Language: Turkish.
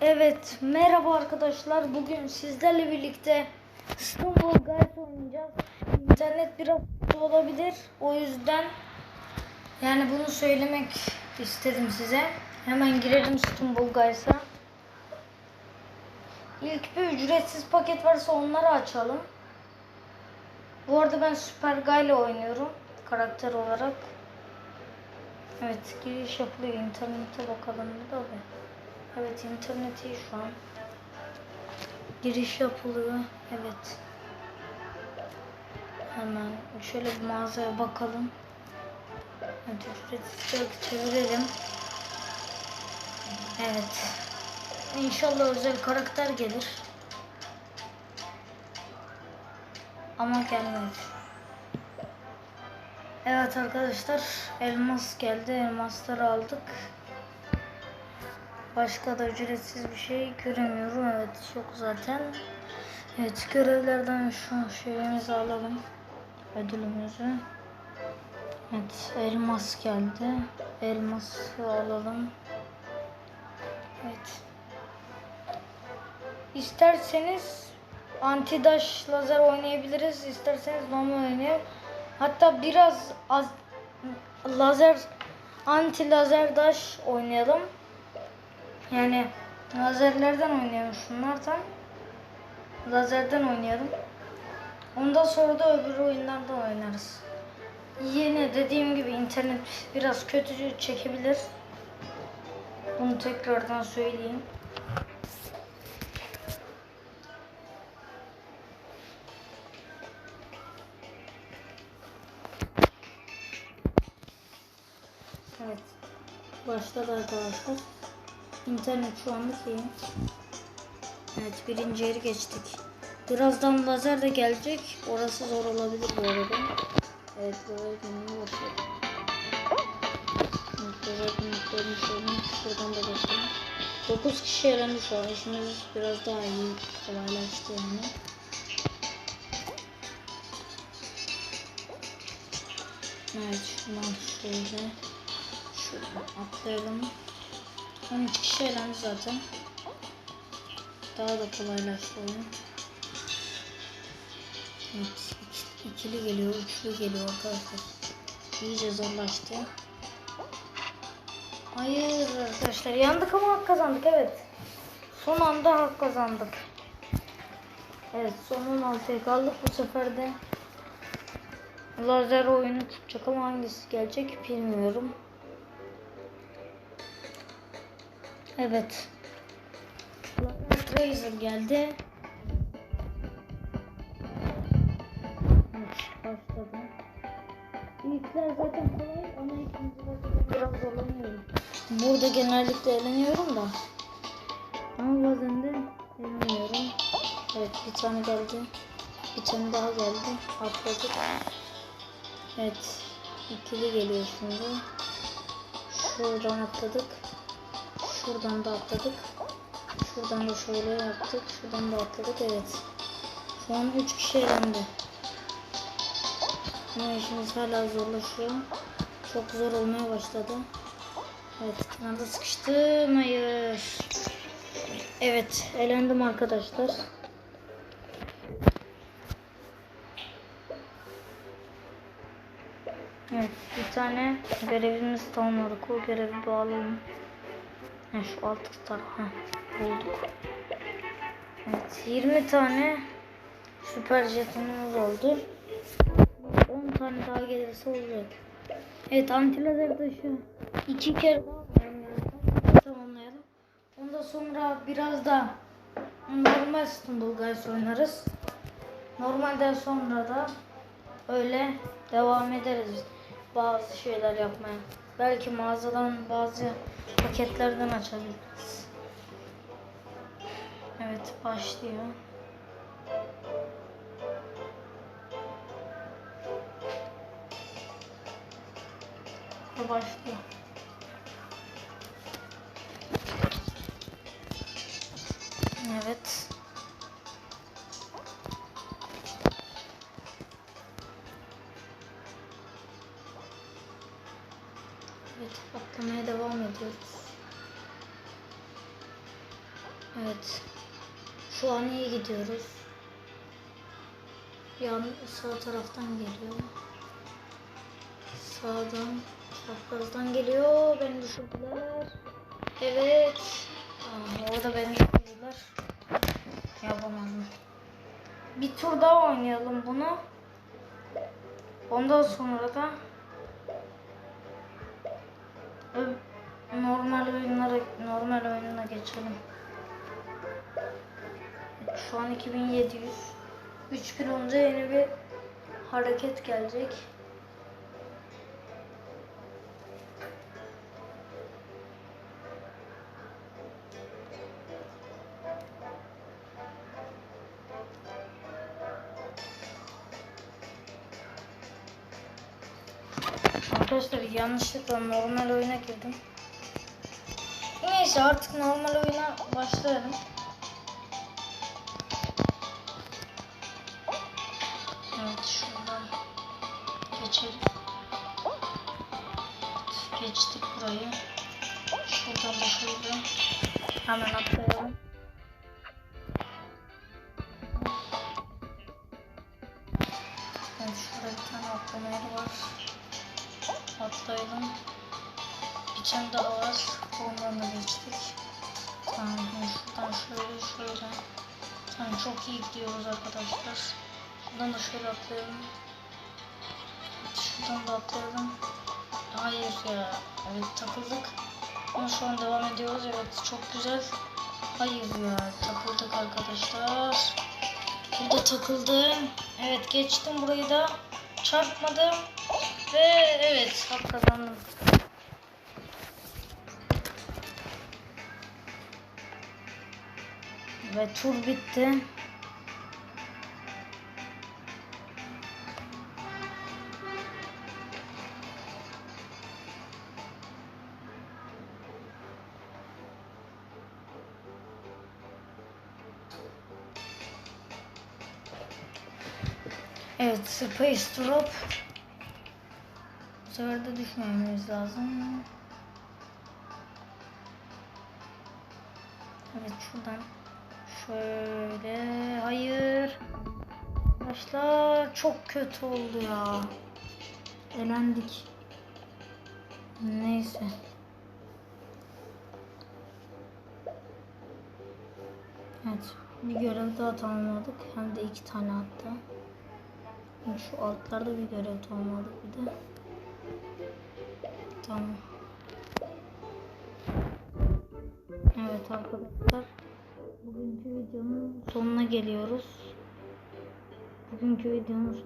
Evet, merhaba arkadaşlar. Bugün sizlerle birlikte Stumble Guys oynayacağız. İnternet biraz kötü olabilir. O yüzden yani bunu söylemek istedim size. Hemen girelim Stumble Guys'a. İlk bir ücretsiz paket varsa onları açalım. Bu arada ben Super Guy ile oynuyorum karakter olarak. Evet, giriş yapılıyor. İnternete bakalım bir de. Evet internet iyi şu an. Giriş yapılıyor. Evet. Hemen şöyle bir mağazaya bakalım. Evet ücretsiz çevirelim. Evet. İnşallah özel karakter gelir. Ama gelmedi. Evet arkadaşlar elmas geldi. Elmasları aldık. Başka da ücretsiz bir şey göremiyorum. Evet yok zaten. Evet görevlerden şu şeyimizi alalım. Ödülümüzü. Evet elmas geldi. Elması alalım. Evet. İsterseniz anti-dash lazer oynayabiliriz. İsterseniz normal oynayalım. Hatta biraz az lazer anti lazer dash oynayalım. Yani lazerlerden oynayalım şunlardan. Lazerden oynayalım. Ondan sonra da öbür oyunlardan oynarız. Yine dediğim gibi internet biraz kötü çekebilir. Bunu tekrardan söyleyeyim. Evet. Başladı arkadaşlar. İnternet şu anlık iyi. Evet birinci yeri geçtik. Birazdan lazer de gelecek. Orası zor olabilir bu arada. Evet böyle günlüğü başladı. Lazer günlüklerini şöyle şuradan da geçelim. 9 kişi elendi şu an. İşimiz biraz daha iyi kolaylaştı yani. Evet şuradan şöyle şuradan atlayalım. 13 kişi elendi zaten. Daha da kolaylaştı oyun. Evet, ik- ikili geliyor, üçlü geliyor arkadaşlar. İyice zorlaştı. Hayır arkadaşlar yandık ama hak kazandık evet. Son anda hak kazandık. Evet son 16'ya kaldık bu sefer de. Lazer oyunu tutacak ama hangisi gelecek bilmiyorum. Evet. Tracer geldi. Evet. İlkler zaten kolay ama ikinciler biraz zorlanıyorum. Burada genellikle eğleniyorum da. Ama bazen de eğleniyorum. Evet bir tane geldi. Bir tane daha geldi. Atladık. Evet. ikili geliyor şimdi. Şuradan atladık. Şuradan da atladık. Şuradan da şöyle yaptık. Şuradan da atladık. Evet. Şu an 3 kişi elendi. Ama işimiz hala zorlaşıyor. Çok zor olmaya başladı. Evet. Kenarda sıkıştım. Hayır. Evet. Elendim arkadaşlar. Evet. Bir tane görevimiz tamamladık. O görevi bağlayalım. Ha, şu alt tutar. Ha, bulduk. Evet, 20 tane süper jetonumuz oldu. 10 tane daha gelirse olacak. Evet, antilazer taşı iki kere daha tamamlayalım. Ondan sonra biraz da normal Stumble Guys oynarız. Normalden sonra da öyle devam ederiz bazı şeyler yapmaya. Belki mağazadan bazı paketlerden açabiliriz. Evet başlıyor. Başlıyor. Evet. Şu an iyi gidiyoruz. Yan sağ taraftan geliyor. Sağdan, çaprazdan geliyor. Beni düşürdüler. Evet. Aa, orada beni düşürdüler. Yapamadım. Bir tur daha oynayalım bunu. Ondan sonra da normal oyunlara normal oyununa geçelim. Şu an 2700. 3 gün önce yeni bir hareket gelecek. Arkadaşlar yanlışlıkla normal oyuna girdim. Neyse artık normal oyuna başlayalım. Evet şuradan geçelim. Evet, geçtik burayı. Şuradan da şöyle hemen atlayalım. Evet şurada bir tane atlama yeri var. Atlayalım. İçen daha var. Ondan da geçtik. Tamam şuradan şöyle şöyle. Tamam çok iyi gidiyoruz arkadaşlar. Şuradan da şöyle atlayalım. Şuradan da atlayalım. Hayır ya. Evet takıldık. Ama şu an devam ediyoruz. Evet çok güzel. Hayır ya takıldık arkadaşlar. Burada takıldım. Evet geçtim burayı da. Çarpmadım. Ve evet hak kazandım. Ve tur bitti. Evet, Space Drop. Bu sefer de düşmememiz lazım. Evet, şuradan şöyle. Hayır. Arkadaşlar çok kötü oldu ya. Elendik. Neyse. Evet, bir görev daha tamamladık. Hem de iki tane hatta. Şu altlarda bir görev tamamladık bir de. Tamam. Evet arkadaşlar. Bugünkü videonun sonuna geliyoruz. Bugünkü videonun sonuna